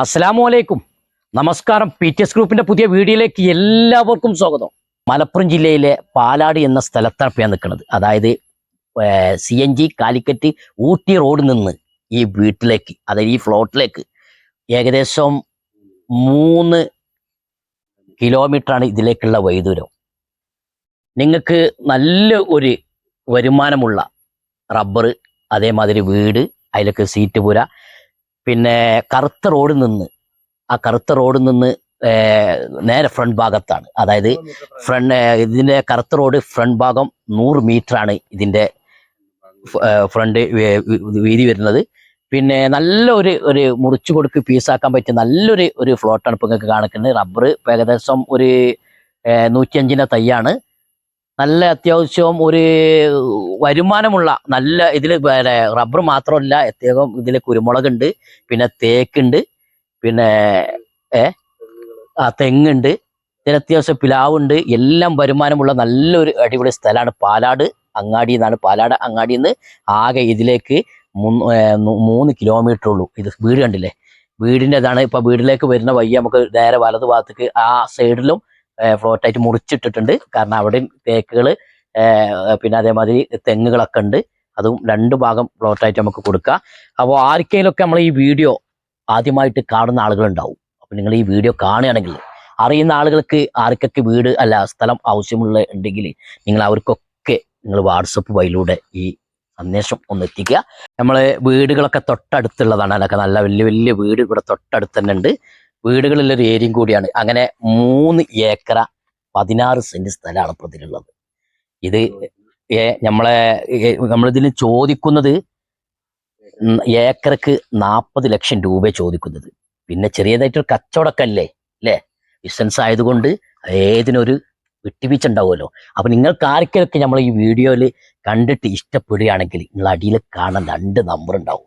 അസ്സലാമു അലൈക്കും നമസ്കാരം. പി ടി എസ് ഗ്രൂപ്പിന്റെ പുതിയ വീഡിയോയിലേക്ക് എല്ലാവർക്കും സ്വാഗതം. മലപ്പുറം ജില്ലയിലെ പാലാട് എന്ന സ്ഥലത്താണ് നിൽക്കുന്നത്. അതായത് C N G Calicut Ooty റോഡിൽ നിന്ന് ഈ വീട്ടിലേക്ക് അതായത് ഈ ഫ്ലോട്ടിലേക്ക് ഏകദേശം മൂന്ന് കിലോമീറ്ററാണ് ഇതിലേക്കുള്ള വൈദൂരം. നിങ്ങൾക്ക് നല്ല ഒരു വരുമാനമുള്ള റബ്ബർ അതേമാതിരി വീട് അതിലേക്ക് സീറ്റ് പുര. പിന്നെ കറുത്ത റോഡിൽ നിന്ന് ആ കറുത്ത റോഡിൽ നിന്ന് നേരെ ഫ്രണ്ട് ഭാഗത്താണ്. അതായത് ഫ്രണ്ട് ഇതിന്റെ കറുത്ത റോഡ് ഫ്രണ്ട് ഭാഗം നൂറ് മീറ്റർ ആണ് ഇതിന്റെ ഫ്രണ്ട് വീതി വരുന്നത്. പിന്നെ നല്ല ഒരു ഒരു മുറിച്ചു കൊടുക്ക് പീസാക്കാൻ പറ്റിയ നല്ലൊരു ഒരു ഫ്ലോട്ടാണ് ഇപ്പോൾ നിങ്ങൾക്ക് കാണിക്കുന്നത് റബ്ബർ ഏകദേശം ഒരു നൂറ്റിയഞ്ചിന്റെ തൈയാണ്. നല്ല അത്യാവശ്യം ഒരു വരുമാനമുള്ള നല്ല ഇതിൽ റബ്ബർ മാത്രമല്ല അത്യാവശ്യം ഇതിൽ കുരുമുളകുണ്ട് പിന്നെ തേക്കുണ്ട് പിന്നെ ഏ? ആ തെങ്ങുണ്ട് ഇതിന് അത്യാവശ്യം പിലാവുണ്ട് എല്ലാം വരുമാനമുള്ള നല്ലൊരു അടിപൊളി സ്ഥലമാണ് പാലാട് അങ്ങാടി എന്നാണ് പാലാട് അങ്ങാടിയിൽ നിന്ന് ആകെ ഇതിലേക്ക് മൂന്ന് കിലോമീറ്റർ ഉള്ളൂ. ഇത് വീട് കണ്ടില്ലേ? വീടിന്റെ ഇതാണ് ഇപ്പൊ വീട്ടിലേക്ക് വരുന്ന വഴി നമുക്ക് നേരെ വലത് ഭാഗത്തേക്ക് ആ സൈഡിലും ഫ്ലോട്ടായിട്ട് മുറിച്ചിട്ടിട്ടുണ്ട്. കാരണം അവിടെ തേക്കുകൾ പിന്നെ അതേമാതിരി തെങ്ങുകളൊക്കെ ഉണ്ട്. അതും രണ്ട് ഭാഗം പ്ലോട്ടായിട്ട് നമുക്ക് കൊടുക്കാം. അപ്പോൾ ആർക്കെങ്കിലുമൊക്കെ നമ്മൾ ഈ വീഡിയോ ആദ്യമായിട്ട് കാണുന്ന ആളുകളുണ്ടാവും. അപ്പോൾ നിങ്ങൾ ഈ വീഡിയോ കാണുകയാണെങ്കിൽ അറിയുന്ന ആളുകൾക്ക് ആർക്കൊക്കെ വീട് അല്ല സ്ഥലം ആവശ്യമുള്ള ഉണ്ടെങ്കിൽ നിങ്ങൾ അവർക്കൊക്കെ നിങ്ങൾ വാട്സപ്പ് വഴിയിലൂടെ ഈ സന്ദേശം ഒന്ന് എത്തിക്കുക. നമ്മൾ വീടുകളൊക്കെ തൊട്ടടുത്തുള്ളതാണ്. അതൊക്കെ നല്ല വലിയ വലിയ വീട് ഇവിടെ തൊട്ടടുത്ത് തന്നെ ഉണ്ട്. വീടുകളിലൊരു ഏരിയയും കൂടിയാണ്. അങ്ങനെ മൂന്ന് ഏക്കറ പതിനാറ് സെന്റ് സ്ഥലമാണ് പ്രതിലുള്ളത് ഇത് നമ്മളെ നമ്മളിതിന് ചോദിക്കുന്നത് ഏക്കർക്ക് നാൽപ്പത് ലക്ഷം രൂപ ചോദിക്കുന്നത്. പിന്നെ ചെറിയതായിട്ടൊരു കച്ചവടക്കല്ലേ അല്ലേ? ബിസിനസ് ആയതുകൊണ്ട് ഏതിനൊരു വിട്ടുവീഴ്ച ഉണ്ടാവുമല്ലോ അപ്പൊ നിങ്ങൾക്ക് ആർക്കൊക്കെ നമ്മൾ ഈ വീഡിയോയിൽ കണ്ടിട്ട് ഇഷ്ടപ്പെടുകയാണെങ്കിൽ നിങ്ങൾ അടിയിൽ കാണാൻ രണ്ട് നമ്പർ ഉണ്ടാവും.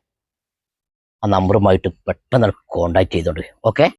ആ നമ്പറുമായിട്ട് പെട്ടെന്ന് കോണ്ടാക്ട് ചെയ്തോണ്ട് ഓക്കെ